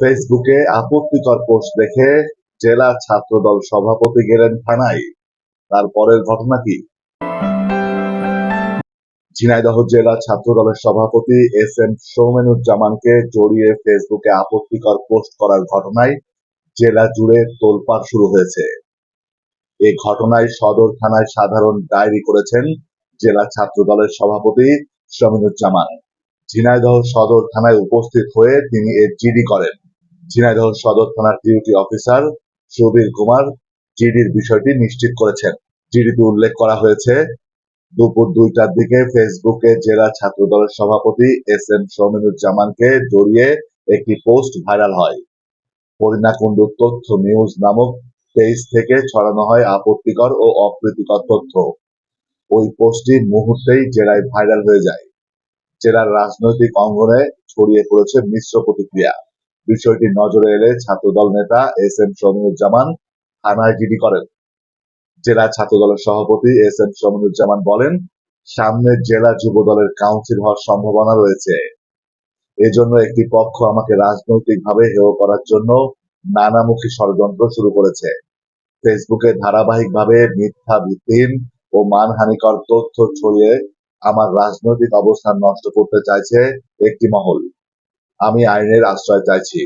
ফেসবুকে আপত্তিকর পোস্ট দেখে জেলা ছাত্রদল সভাপতি গেলেন থানায়। তারপরের ঘটনা কি? ঝিনাইদহ জেলা ছাত্রদলের সভাপতি এস এম সৌমেনুজ্জামানকে জড়িয়ে ফেসবুকে আপত্তিকর পোস্ট করার ঘটনায় জেলা জুড়ে তোলপাড় শুরু হয়েছে। এ ঘটনায় সদর থানায় সাধারণ ডায়েরি করেছেন জেলা ছাত্রদলের সভাপতি সমিনুজ্জামান। ঝিনাইদহ সদর থানায় উপস্থিত হয়ে তিনি এর জিডি করেন। ঝিনাইদহ সদর থানার ডিউটি অফিসার সুবীর কুমার জিডির বিষয়টি নিশ্চিত করেছেন। জিডিতে উল্লেখ করা হয়েছে, দুপুর দুইটার দিকে ফেসবুকে জেলা ছাত্রদলের সভাপতি এস এম সমিনুজ্জামানকে জড়িয়ে একটি পোস্ট ভাইরাল হয়। হরিণাকুণ্ডু তথ্য নিউজ নামক পেজ থেকে ছড়ানো হয় আপত্তিকর ও অপ্রীতিকর তথ্য। ওই পোস্টটি মুহূর্তেই জেলায় ভাইরাল হয়ে যায়। জেলার রাজনৈতিক অঙ্গনে ছড়িয়ে পড়েছে মিশ্র প্রতিক্রিয়া। বিষয়টি নজরে এলে ছাত্রদল নেতা এস এম শমিনুজ্জামান থানায় জিডি করেন। জেলা ছাত্রদলের সভাপতি এস এম শমিনুজ্জামান বলেন, সামনে জেলা যুব দলের কাউন্সিল হওয়ার সম্ভাবনা রয়েছে। এজন্য একটি পক্ষ আমাকে রাজনৈতিকভাবে হেয় করার জন্য নানামুখী ষড়যন্ত্র শুরু করেছে। ফেসবুকে ধারাবাহিকভাবে মিথ্যা, ভিত্তিহীন ও মানহানিকর তথ্য ছড়িয়ে আমার রাজনৈতিক অবস্থান নষ্ট করতে চাইছে একটি মহল। আমি আইনের আশ্রয় চাইছি।